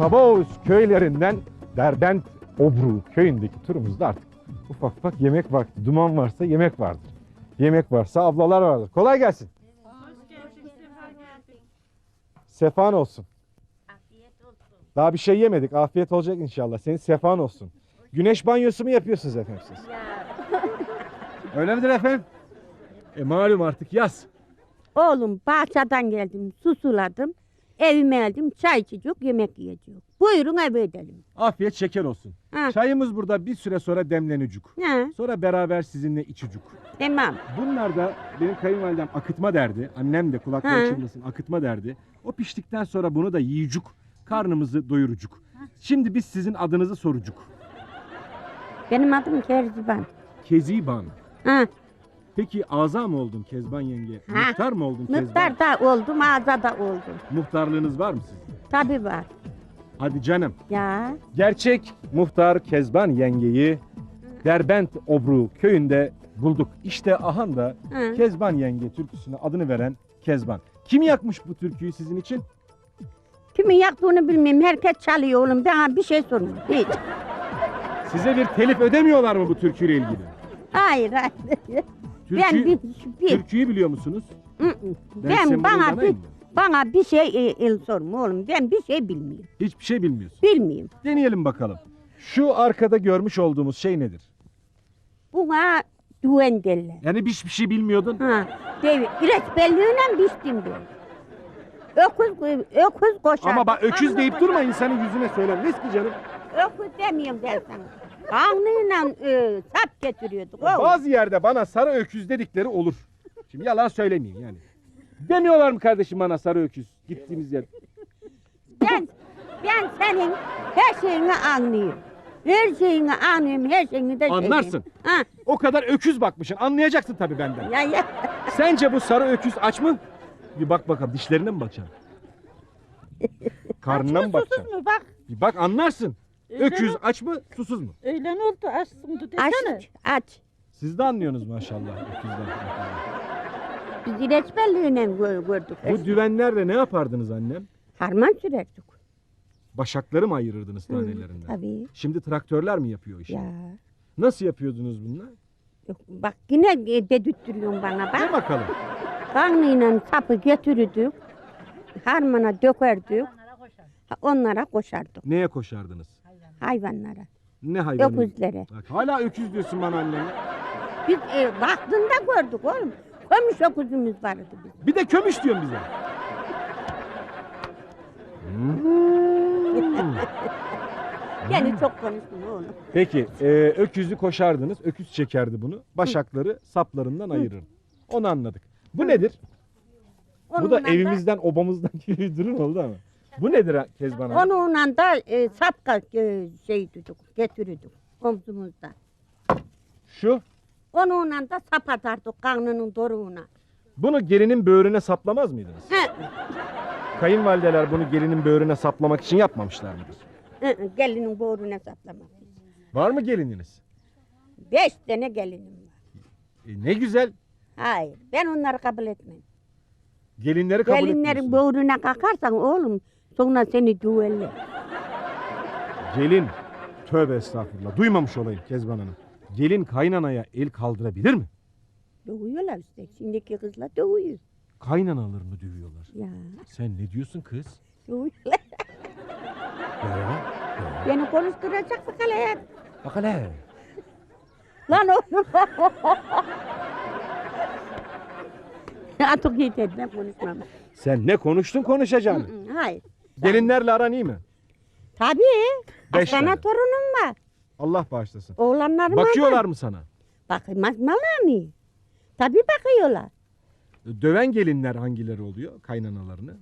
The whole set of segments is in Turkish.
Kabaoğuz köylerinden Derbent Obru köyündeki turumuzda artık ufak ufak yemek vakti. Duman varsa yemek vardır. Yemek varsa ablalar vardır. Kolay gelsin. Sefan olsun. Daha bir şey yemedik. Afiyet olacak inşallah. Senin sefan olsun. Güneş banyosu mu yapıyorsunuz efendim siz? Öyle midir efendim? E malum artık yaz. Oğlum bahçeden geldim, susuladım. Evime geldim, çay içecek, yemek yiyecek. Buyurun eve edelim. Afiyet şeker olsun. Ha. Çayımız burada bir süre sonra demlenecek. Ha, Sonra beraber sizinle içucuk. tamam. Bunlar da benim kayınvalidem akıtma derdi. Annem de kulakları Ha. çınlasın akıtma derdi. O piştikten sonra bunu da yiyecuk. Karnımızı doyurucuk. Şimdi biz sizin adınızı sorucuk. Benim adım Kerziban. Keziban. Ha, Peki ağza mı oldun Kezban yenge? Ha. Muhtar mı oldun Kezban? Mıhtar da oldum, ağza da oldum. Muhtarlığınız var mı sizin? Tabii var. Hadi canım. Ya, Gerçek muhtar Kezban yengeyi Derbent Obru köyünde bulduk. İşte ahan da ha. Kezban yenge türküsüne adını veren Kezban. Kim yakmış bu türküyü sizin için? Kimin yaktığını bilmiyorum. Herkes çalıyor oğlum. Bana bir şey sorun. Hiç. Size bir telif ödemiyorlar mı bu türküyle ilgili? Hayır, hayır. Ben Türkü, bir, bir, türküyü biliyor musunuz? Hı hı. Ben, ben bana bir, bana bir şey e, el sorma oğlum. Ben bir şey bilmiyorum. Hiçbir şey bilmiyorsun. Bilmiyorum. Deneyelim bakalım. Şu arkada görmüş olduğumuz şey nedir? Buna düven derler. Yani hiçbir şey bilmiyordun. Ha, devi. İlaç belliğiyle biçtim ben. Öküz, öküz koşar. Ama bak öküz deyip durma insanın yüzüne söylenmez ki canım. Öküz demiyorum ben sana. Kanlıyla e, sap getiriyorduk. oğlum. Bazı yerde bana sarı öküz dedikleri olur. Şimdi yalan söylemeyeyim yani. Demiyorlar mı kardeşim bana sarı öküz gittiğimiz yer? Ben, ben senin her şeyini anlıyorum. Her şeyini anlıyorum, her şeyini de. Anlarsın. Ha, O kadar öküz bakmışsın anlayacaksın tabii benden. ya ya. Sence bu sarı öküz aç mı? Bir bak bakalım dişlerine mi bakacaksın? Karnına mı bakacaksın? Susuz mu bak? Bir bak anlarsın. Öküz aç mı susuz mu? Öğlen oldu açsındı Aç, desene. aç. Siz de anlıyorsunuz maşallah öküzden. Biz ilaç belliğiyle gö- gördük. Bu düvenlerle ne yapardınız annem? Harman sürerdik. Başakları mı ayırırdınız tanelerinden? Tabii. Şimdi traktörler mi yapıyor işi? Ya. Nasıl yapıyordunuz bunlar? Yok, bak yine e, bana bak. bakalım. Kanlıyla sapı getirirdik. Harmana dökerdik. ha, Onlara koşardık. Neye koşardınız? Hayvanlara. Ne hayvanı? Öküzlere. Bak, hala öküz diyorsun bana anneme. Biz e, vaktinde gördük oğlum. Kömüş öküzümüz vardı bizim. Bir de kömüş diyorsun bize. Hmm. Yani çok konuştun oğlum. Peki e, öküzü koşardınız. Öküz çekerdi bunu. Başakları saplarından ayırır. Onu anladık. Bu nedir? Bu da Onunla evimizden obamızdan gibi bir durum oldu ama. Bu nedir Kezban Hanım? Onunla da e, sapka e, şey tutuk, getirirdik omzumuzda. Şu. Onunla da sap atardık karnının doruğuna. Bunu gelinin böğrüne saplamaz mıydınız? He, Kayınvalideler bunu gelinin böğrüne saplamak için yapmamışlar mıdır? hı, hı, gelinin boğruna saplamak. Var mı gelininiz? Beş tane gelinim var. E, ne güzel. Hayır, ben onları kabul etmem. Gelinleri kabul Gelinlerin etmiyorsun. boğruna kalkarsan oğlum sonra seni düveller. Gelin. Tövbe estağfurullah. Duymamış olayım Kezban Hanım. Gelin kaynanaya el kaldırabilir mi? Dövüyorlar işte. Şimdiki kızlar dövüyor. Kaynanalarını dövüyorlar. Ya Sen ne diyorsun kız? dövüyorlar. Ya ya. Beni konuşturacak. Bak hele. Lan oğlum. Artık yeter ben konuşmam. Sen ne konuştun konuşacaksın. Hayır. Gelinlerle aran iyi mi? Tabii. Beş tane. torunum var. Allah bağışlasın. Oğlanlarım var. Bakıyorlar mı sana? Bakmazlar mı? Tabii bakıyorlar. Döven gelinler hangileri oluyor kaynanalarını?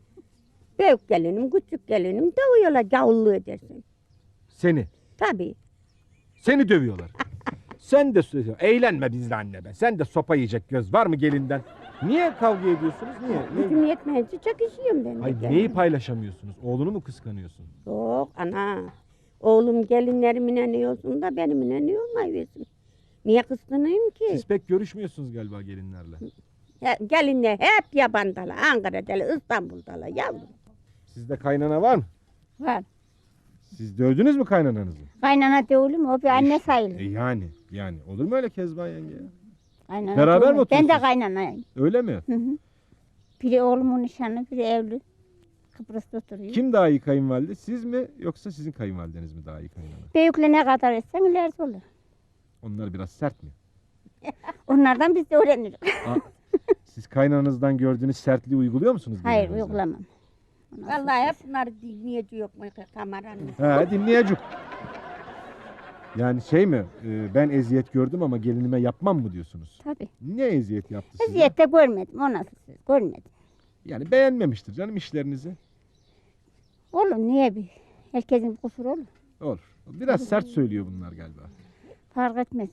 Büyük gelinim, küçük gelinim dövüyorlar gavullu edersin. Seni. Tabii. Seni dövüyorlar. Sen de eğlenme bizle anne be. Sen de sopa yiyecek göz var mı gelinden? Niye kavga ediyorsunuz? Niye? Gücüm yetmeyince çekişiyorum ben de. Ay kendim. neyi paylaşamıyorsunuz? Oğlunu mu kıskanıyorsun? Yok ana. Oğlum gelinlerimine ne olsun da benimle ne olmayıversin. Niye kıskanayım ki? Siz pek görüşmüyorsunuz galiba gelinlerle. Ya, gelinler hep yabandalar. Ankara'dalar, İstanbul'dalar yavrum. Sizde kaynana var mı? Var. Siz dövdünüz mü kaynananızı? Kaynana değil mi? O bir anne E sayılır. yani yani olur mu öyle Kezban yenge ya? Kaynana Beraber mi Ben de oturuyorsunuz? kaynanayım. Öyle mi? Hı hı. Biri oğlumun nişanlı, biri evli. Kıbrıs'ta oturuyor. Kim daha iyi kayınvalide? Siz mi yoksa sizin kayınvalideniz mi daha iyi kaynana? Büyükle ne kadar etsen ilerisi olur. Onlar biraz sert mi? Onlardan biz de öğreniriz. Siz kaynananızdan gördüğünüz sertliği uyguluyor musunuz? Hayır uygulamam. Vallahi hep bunları dinleyici yok mu kameranın? He dinleyecek. Yani şey mi? e, ben eziyet gördüm ama gelinime yapmam mı diyorsunuz? Tabii. Ne eziyet yaptı size? Eziyet de görmedim. O nasıl söz? Görmedim. Yani beğenmemiştir canım işlerinizi. Olur niye bir? Herkesin kusuru olur. Olur. Biraz sert söylüyor bunlar galiba. Fark etmez.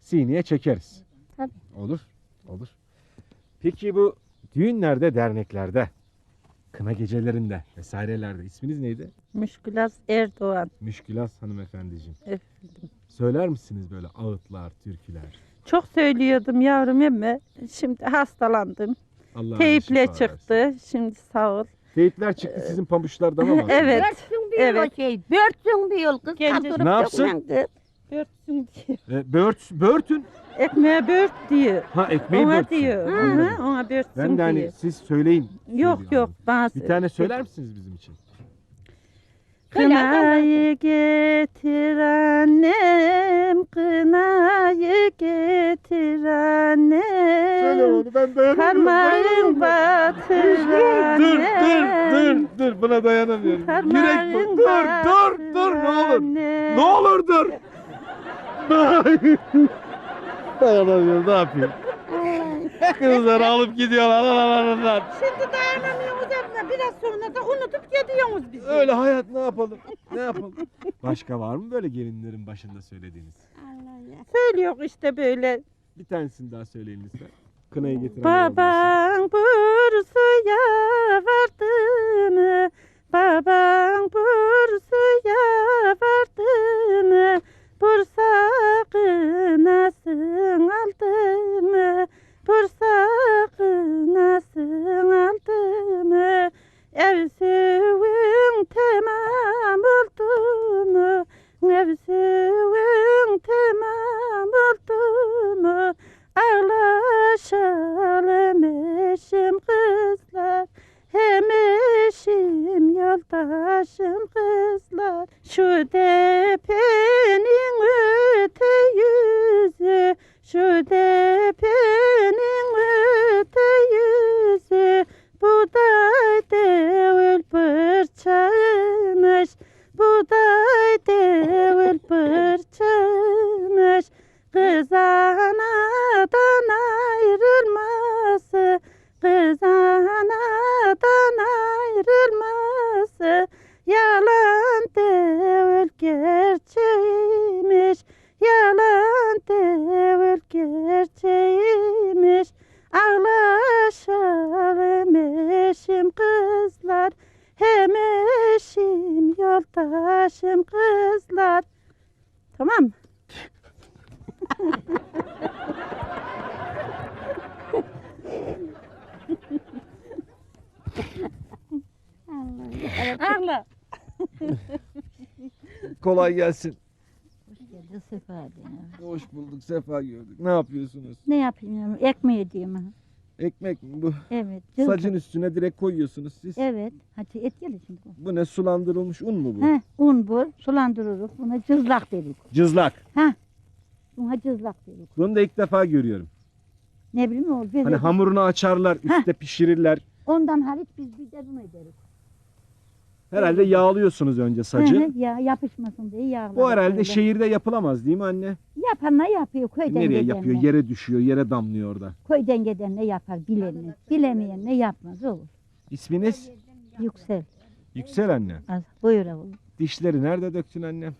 Sineye çekeriz. Tabii. Olur. Olur. Peki bu düğünlerde, derneklerde, kına gecelerinde vesairelerde isminiz neydi? Müşkülas Erdoğan. Müşkülas hanımefendiciğim. Efendim. Söyler misiniz böyle ağıtlar, türküler? Çok söylüyordum yavrum ama şimdi hastalandım. Allah Teyple çıktı. Şimdi sağ ol. Teypler çıktı sizin pabuçlardan ama. Evet. Börtsün bir evet. o şey. Börtsün bir yol kız. Kendi- kaldırıp Ne yapsın? kız. Börtsün diyor. E, bört, börtün. Ekmeğe bört diyor. Ha ekmeği ona börtsün. diyor. Hı Anladım. hı, ona börtsün Ben de hani diyor. siz söyleyin. Yok söylüyor yok anladım. bana Bir söyle. tane söyler misiniz bizim için? Kınayı getir annem, kınayı getir annem. ben dayanamıyorum. Parmağın batır Dur dur annem. dur dur buna dayanamıyorum. Yürek Parmağın bu. Dur dur dur ne olur. annem. Ne olur dur. Dayanamıyorum ne yapayım. Kızları alıp gidiyorlar. Alalarlar. Şimdi dayanamıyoruz ama biraz sonra da unutup gidiyoruz bizi. Öyle hayat ne yapalım? Ne yapalım? Başka var mı böyle gelinlerin başında söylediğiniz? Söylüyor işte böyle. Bir tanesini daha söyleyin lütfen. Kınayı getiren. Baban Bursa'ya vardı mı? Baban Bursa'ya vardı mı? Bursa kınasın aldı mı? Bursa kınasın aldı mı? Ev suyun tamam oldu mu? Ev suyun tamam oldu mu? Ağlaşalım eşim kızlar Hem eşim yoldaşım kızlar Şu depenin gerçeğiymiş Ağlaşalım eşim kızlar Hem eşim yoldaşım kızlar Tamam? Ağla. Kolay gelsin. Sefa diye. Hoş bulduk. Sefa gördük. Ne yapıyorsunuz? Ne yapayım ya? Ekmeği diyeyim ha. Ekmek mi bu? Evet. cılgın. Sacın üstüne direkt koyuyorsunuz siz. Evet. Hadi et gelir şimdi. bu. Bu ne sulandırılmış un mu bu? He, un bu. Sulandırırız. Buna cızlak dedik. Cızlak. Buna cızlak dedik. Bunu da ilk defa görüyorum. Ne bileyim oğul. Biz Hani hamurunu açarlar, üstte pişirirler. Ondan hariç biz bir de bunu ederiz. Herhalde yağlıyorsunuz önce sacı. hı, ya yapışmasın diye yağlar. Bu herhalde şehirde yapılamaz değil mi anne? Yapanlar yapıyor köyden Nereye yapıyor? Yere düşüyor, yere damlıyor orada. Köyden gidenler yapar bilenler. Bilemeyenler yapmaz olur. İsminiz? Yüksel. Yüksel anne. Az, buyur oğlum. Dişleri nerede döktün annem?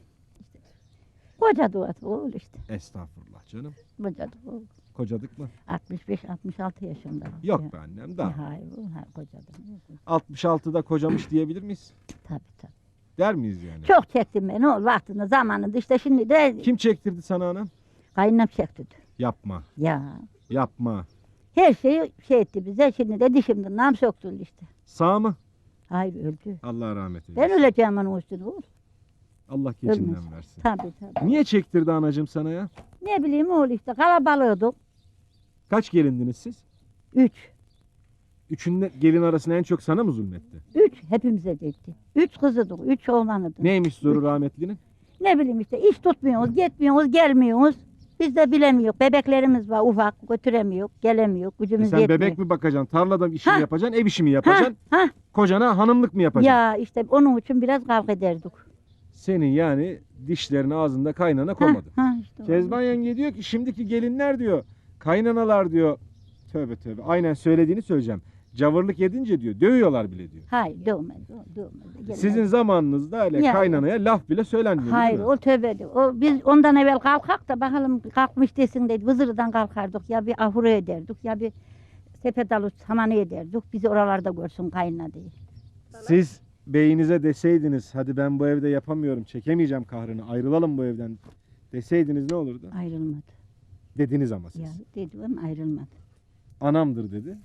Koca duası oğul işte. Estağfurullah canım. Koca oğul. Kocadık mı? 65-66 yaşında. Yok be annem daha. hayır hayır kocadım. 66'da kocamış diyebilir miyiz? Tabii tabii. Der miyiz yani? Çok çektim ben oğul vaktinde zamanında işte şimdi de Kim çektirdi sana anam? kaynanam çekti. Yapma. Ya Yapma. her şeyi şey etti bize şimdi de dişimden nam söktürdü işte. Sağ mı? Hayır öldü. Allah rahmet eylesin. Ben öleceğim onun üstüne oğul. Allah geçinden Ölmez. versin. Tabii tabii. Niye çektirdi anacığım sana ya? Ne bileyim oğul işte kalabalığıydık. Kaç gelindiniz siz? Üç. Üçünde gelin arasında en çok sana mı zulmetti? Üç hepimize detti. Üç kızıdık, üç oğlanıdık. Ne? Neymiş zoru rahmetlinin? bileyim işte iş tutmuyoruz, gitmiyoruz, gelmiyoruz. Biz de bilemiyoruz. Bebeklerimiz var ufak, götüremiyor, gelemiyor, E gücümüz sen yetmiyor. bebek mi bakacaksın, tarlada işi mi Ha. yapacaksın, ev işi mi Ha, yapacaksın, ha. kocana hanımlık mı yapacaksın? Ya işte onun için biraz kavga ederdik. Senin yani dişlerini ağzında kaynana Ha, koymadı. ha işte o. Kezban yenge diyor ki şimdiki gelinler diyor, kaynanalar diyor, tövbe tövbe aynen söylediğini söyleyeceğim. Cavırlık yedince diyor, dövüyorlar bile diyor. Hayır dövmez, o dövmez. Gelmez. Sizin zamanınızda öyle Ya. kaynanaya laf bile söylenmiyor Hayır değil mi? o tövbedi. O, biz ondan evvel kalkak da bakalım kalkmış desin dedi. Vızırıdan kalkardık ya bir ahuru ederdik ya bir sepedalı samanı ederdik. Bizi oralarda görsün kayınla diye. Siz beyinize deseydiniz hadi ben bu evde yapamıyorum, çekemeyeceğim kahrını, ayrılalım bu evden deseydiniz ne olurdu? Ayrılmadı. Dediniz ama siz. Ya dedi ama ayrılmadı. Anamdır dedi.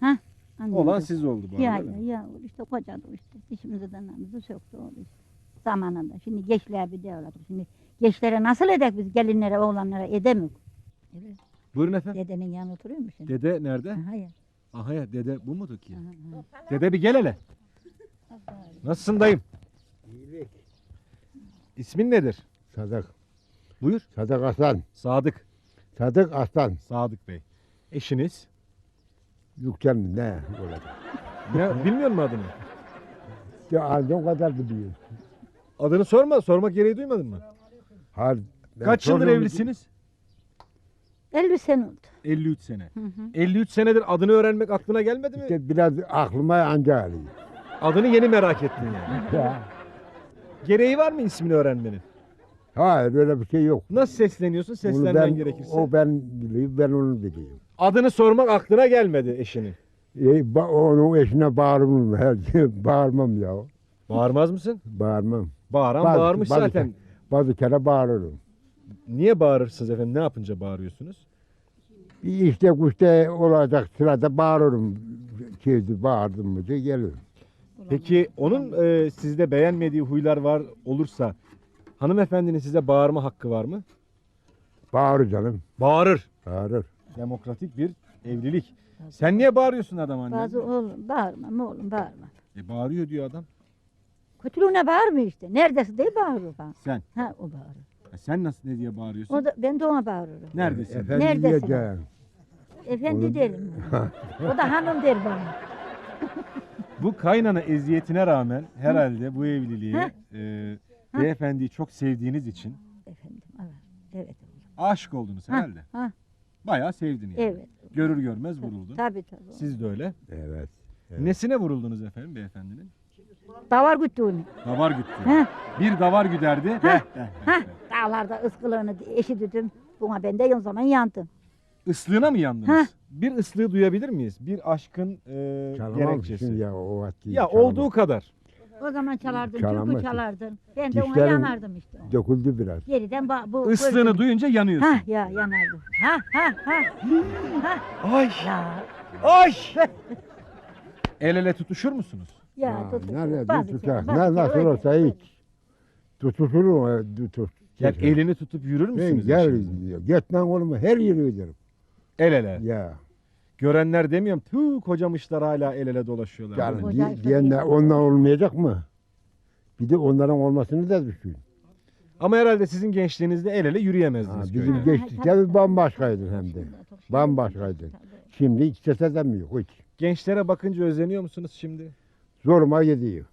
Annem Olan de- siz oldu bu Ya arada. ya ya işte kocadı işte. Dişimizi danamızı söktü oldu işte. Zamanında. Şimdi gençler bir devlet. Şimdi gençlere nasıl edek biz gelinlere oğlanlara edemiyoruz. Evet. Buyurun efendim. Dedenin yanı oturuyor musun? Dede nerede? Aha ya. Aha ya dede bu mudur ki? Aha, aha. Dede bir gel hele. Nasılsın dayım? İsmin nedir? Sadık. Buyur. Sadık Aslan. Sadık. Sadık Aslan. Sadık Bey. Eşiniz? Yüksel mi ne? Ne, bilmiyor musun adını? Ya o kadar biliyor. Adını sorma. Sormak gereği duymadın mı? Hayır. ben Kaç yıldır evlisiniz? 50 sene oldu. 53 sene. Hı hı. 53 senedir adını öğrenmek aklına gelmedi mi? İşte biraz aklıma anca geliyor. Adını yeni merak ettin yani. Ya. Gereği var mı ismini öğrenmenin? Hayır öyle bir şey yok. Nasıl sesleniyorsun? Seslenmen ben, gerekirse. o ben biliyorum, ben onu biliyorum. Adını sormak aklına gelmedi eşinin. E, ba- onun eşine bağırmam. Her şey bağırmam ya. Bağırmaz mısın? Bağırmam. Bağıran Bazı- bağırmış bazı- zaten. Bazı kere bağırırım. Niye bağırırsınız efendim? Ne yapınca bağırıyorsunuz? İşte kuşta olacak sırada bağırırım. Şeydi bağırdım mı diye gelirim. Peki onun e, sizde beğenmediği huylar var olursa hanımefendinin size bağırma hakkı var mı? Bağırır canım. Bağırır. Bağırır. Demokratik bir evlilik. Sen niye bağırıyorsun adam anne? Bazı oğlum bağırma oğlum bağırma. E, bağırıyor diyor adam. Kötülüğüne bağırmıyor işte. Neredesin diye bağırıyor bana. Sen. Ha o bağırıyor. E, sen nasıl ne diye bağırıyorsun? O da, ben de ona bağırırım. Neredesin? Efendi Neredesin? diyeceğim. Efendi Onu- derim. o da hanım der bana. Bu kaynana eziyetine rağmen herhalde bu evliliği Heh. e, beyefendiyi çok sevdiğiniz için Efendim evet. Evet. aşık oldunuz Ha, herhalde. ha. Bayağı sevdin yani. Evet. Görür görmez vuruldun. Tabii tabii. Siz de öyle. Evet. Evet. Nesine vuruldunuz efendim beyefendinin? Davar güttüğünü. Davar güttü. Ha. Bir davar güderdi. Deh, deh, deh, Ha. deh. Dağlarda ıskılığını eşitledim. Buna ben de o zaman yandım. Islığına mı yandınız? Ha. Bir ıslığı duyabilir miyiz? Bir aşkın e, Çalamam gerekçesi. şimdi ya o vakti. Ya çalamam. olduğu kadar. O zaman çalardın, türkü ki. çalardın. Ben de ona yanardım işte. Döküldü biraz. Geriden ba- bu Islığını duyunca yanıyorsun. Ha ya yanardım. Ha ha ha. Ay! Ya Ay! El ele tutuşur musunuz? ya Ya, tut. nerede Bazı tutacak? kere- bazı Ne- nasıl öyle, olsa hiç. Tutuşurum. e, Tut. Yani elini tutup yürür Ben müsünüz? gel diyor. Gitmem oğlum her yeri öderim. El ele. Ya. Görenler demiyorum. Tüh kocamışlar hala el ele dolaşıyorlar. Hoca di- işte diyenler ondan olmayacak mı? Bir de onların olmasını da düşün. Ama herhalde sizin gençliğinizde el ele Ha, yürüyemezdiniz. bizim köyde. geçtikçe bir bambaşkaydı hem de. Bambaşkaydı. Şimdi hiç ses edemiyor hiç. Gençlere bakınca özleniyor musunuz şimdi? Zoruma gidiyor.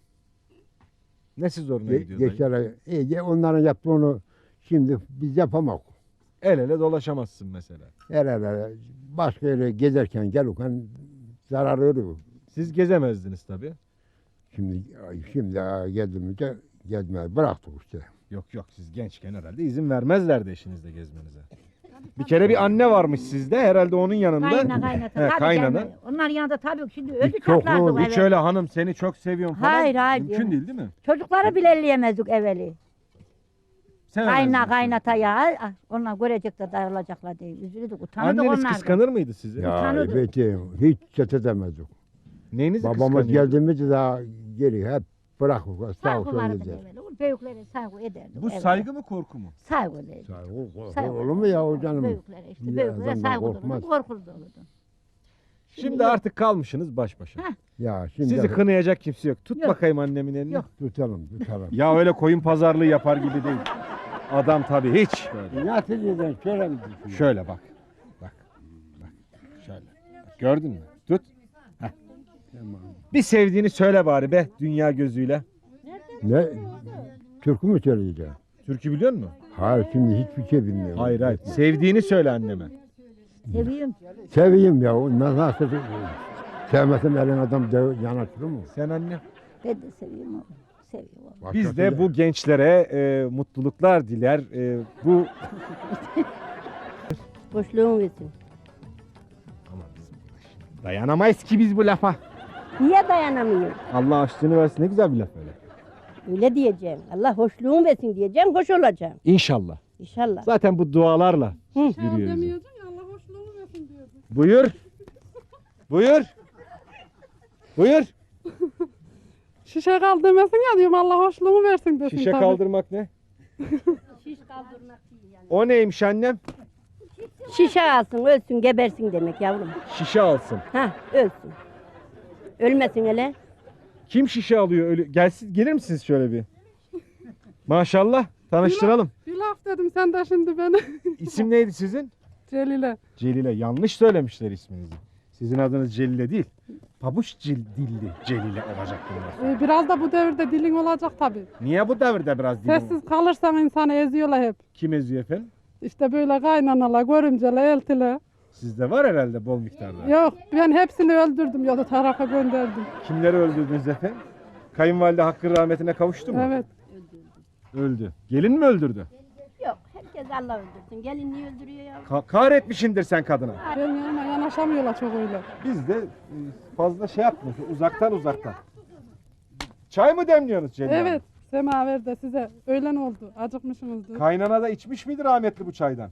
Nesi zoruna Ge- gidiyor? dayı? Geçere, e, onların yaptığını şimdi biz yapamak. El ele dolaşamazsın mesela. Her hele başka yere gezerken gelirken zarar görüyor. Siz gezemezdiniz tabii. Şimdi şimdi gezdiğimizde gezmeyi bıraktık işte. Yok yok siz gençken herhalde izin vermezlerdi eşinizle gezmenize. Bir kere bir anne varmış sizde herhalde onun yanında. Kayna kaynata. He, Tabii kaynana. canım. Onlar yanında tabii şimdi öldü çok çatlardık. Hiç öyle hanım seni çok seviyorum falan. Hayır, hayır, Mümkün değil değil mi? Çocukları bile elleyemezdik evveli. Sevemezdiniz. Kayna kaynata ya. ah, Onlar görecek de darılacaklar diye. Üzüldük utanırdık Anneniz onlardan. kıskanır mıydı sizi? Ya Utanırdım. evet hiç ses edemezdik. Neyinizi Babamız geldiğimizde daha geri hep bırakıp sağ olsun Saygılardı gider. evvel. O Büyüklere saygı ederdik. Bu evvel. saygı mı korku mu? Saygı ederdik. Saygı Saygı olur mu ya o canım? Büyüklere işte. Ya, Büyüklere adamdan saygı korkmaz. duyulurdu. Korkulu duyulurdu. Şimdi artık kalmışsınız baş başa. Ya şimdi Sizi kınayacak kimse yok. Tut Yok. bakayım annemin elini. Yok. tutalım tutalım. Ya öyle koyun pazarlığı yapar gibi değil. Adam tabii hiç böyle. Nasıl şöyle mi düşün? Şöyle bak. Bak. Bak. Şöyle. Bak, gördün mü? Tut. Heh. Tamam. Bir sevdiğini söyle bari be dünya gözüyle. Ne? Türkü mü söyleyeceğim? Türkü biliyor musun? Hayır şimdi hiçbir şey bilmiyorum. Hayır hayır. Sevdiğini söyle anneme. Seviyorum. Seveyim ya. o na- Nasıl sevmesem elin adam yanaşır mı? Sen anne. Ben de seviyorum oğlum. Seviyorum. Başkası Biz de bu gençlere e, mutluluklar diler. E, bu Boşluğun versin. dayanamayız ki biz bu lafa. Niye dayanamıyor? Allah aşkını versin ne güzel bir laf öyle. Öyle diyeceğim. Allah hoşluğun versin diyeceğim. Hoş olacağım. İnşallah. İnşallah. Zaten bu dualarla Hı. yürüyoruz. Demiyordun ya Allah hoşluğunu versin diyordu. Buyur. Buyur. Buyur. Şişe kal demesin ya diyorum Allah hoşluğunu versin desin Şişe tabii. kaldırmak ne? O neymiş annem? Şişe alsın, ölsün, gebersin demek yavrum. Şişe alsın. Ha, ölsün. Ölmesin hele. Kim şişe alıyor? Öyle gelsin gelir misiniz şöyle bir? Maşallah. Tanıştıralım. Bir laf dedim sen de şimdi beni. İsim neydi sizin? Celile. Celile. Yanlış söylemişler isminizi. Sizin adınız Celile değil. Pabuç cil, dilli Celile olacak bunlar. Ee, biraz da bu devirde dilin olacak tabii. Niye bu devirde biraz dilin? Sessiz kalırsan insanı eziyorlar hep. Kim eziyor efendim? İşte böyle kaynanalar, görümceler, eltiler. Sizde var herhalde bol miktarda. Yok ben hepsini öldürdüm ya da tarafa gönderdim. Kimleri öldürdünüz efendim? Kayınvalide hakkın rahmetine kavuştu mu? Evet. Öldü. Gelin mi öldürdü? Herkes Allah öldürsün. Gelin niye öldürüyor yavrum? Ka- kahretmişindir sen kadına. Benim yanıma yanaşamıyorlar çok öyle. Biz de e, fazla şey yapmıyoruz. Uzaktan uzaktan. Çay mı demliyorsunuz Hanım? Evet. Semaver de size öğlen oldu. Acıkmışsınızdır. Kaynana da içmiş miydi rahmetli bu çaydan?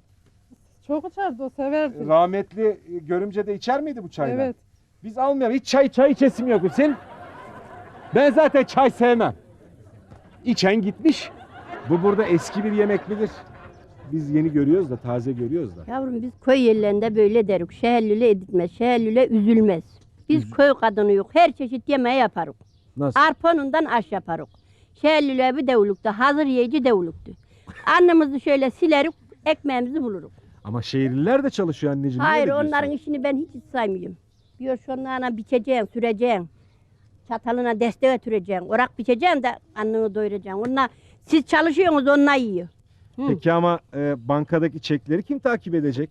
Çok içerdi o severdi. Rahmetli e, görümce de içer miydi bu çaydan? Evet. Biz almayalım. Hiç çay çay içesim yok. Sen? Ben zaten çay sevmem. İçen gitmiş. Bu burada eski bir yemek midir? Biz yeni görüyoruz da taze görüyoruz da. Yavrum biz köy yerlerinde böyle derik. Şehirlüle edilmez, şehirlüle üzülmez. Biz köy kadını yok. Her çeşit yemeği yaparız. Nasıl? Arpanından aş yaparız. Şehirlüle bir devluktu. Hazır yiyici devluktu. Annemizi şöyle silerik, ekmeğimizi buluruk. Ama şehirliler de çalışıyor anneciğim. niye Hayır öyle diyorsun? onların işini ben hiç saymıyorum. Diyor şunlarına biçeceksin, süreceksin. Çatalına destek götüreceksin. Orak biçeceksin de anneni doyuracaksın. Onlar, siz çalışıyorsunuz onlar yiyor. Hı. Peki ama e, bankadaki çekleri kim takip edecek?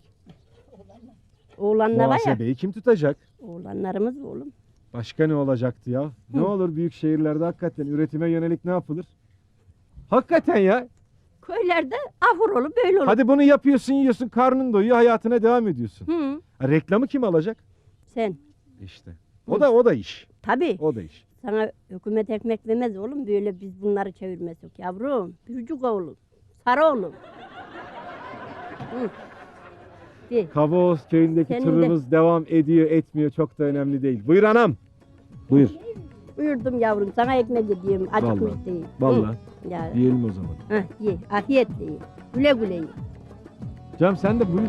Oğlanlar var ya. Muhasebeyi kim tutacak? Oğlanlarımız oğlum. Başka ne olacaktı ya? Ne olur büyük şehirlerde hakikaten üretime yönelik ne yapılır? Hakikaten ya. Köylerde ahur olur böyle olur. Hadi bunu yapıyorsun, yiyorsun, karnın doyuyor, hayatına devam ediyorsun. Hı, Ha, reklamı kim alacak? sen. İşte. O da o da iş. Tabii. O da iş. Sana hükümet ekmek vermez oğlum. Böyle biz bunları çevirmezsek yavrum. Bürcük oğlum. Sarı oğlum. Hı. De. Kavaoz köyündeki Senin de- turumuz devam ediyor, etmiyor çok da önemli değil. Buyur anam. Buyur. Buyurdum yavrum sana ekmek ediyorum. Acıkmış Vallahi, değil. vallahi. Hı. Ya. Diyelim o zaman. Heh, ye. Afiyetle ye. Güle güle ye. Cam sen de buyur.